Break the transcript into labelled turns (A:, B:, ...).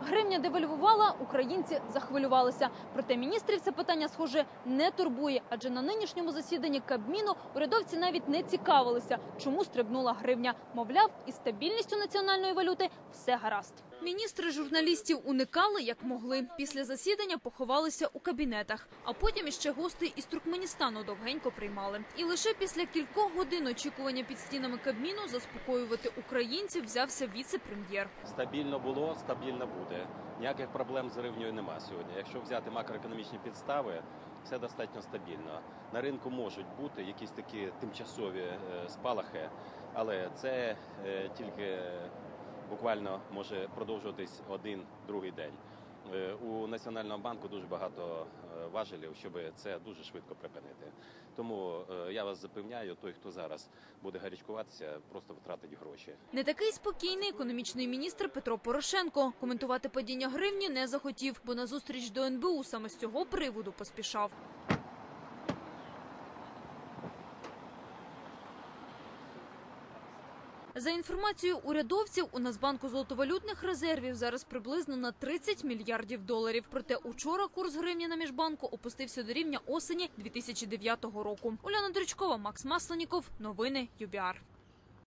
A: Гривня девальвувала, українці захвилювалися. Проте міністрів це питання, схоже, не турбує, адже на нинішньому засіданні Кабміну урядовці навіть не цікавилися, чому стрибнула гривня. Мовляв, із стабільністю національної валюти все гаразд. Міністри журналістів уникали як могли. Після засідання поховалися у кабінетах, а потім іще гостей із Туркменістану довгенько приймали. І лише після кількох годин очікування під стінами Кабміну заспокоювати українців взявся віце-прем'єр.
B: Стабільно було, стабільно буде. Ніяких проблем з гривнею нема сьогодні. Якщо взяти макроекономічні підстави, все достатньо стабільно. На ринку можуть бути якісь такі тимчасові е, спалахи, але це е, тільки буквально може продовжуватись один другий день. Е, У Національного банку дуже багато е, важелів, щоб це дуже швидко припинити. Тому е, я вас запевняю, той, хто зараз буде гарячкуватися, просто втратить гроші.
A: Не такий спокійний економічний міністр Петро Порошенко. Коментувати падіння гривні не захотів, бо на зустріч до НБУ саме з цього приводу поспішав. За інформацією урядовців, у Нацбанку золотовалютних резервів зараз приблизно на 30 мільярдів доларів. Проте учора курс гривні на міжбанку опустився до рівня осені 2009 року. Уляна Дрючкова, Макс Масленіков. Новини ЮБІАР.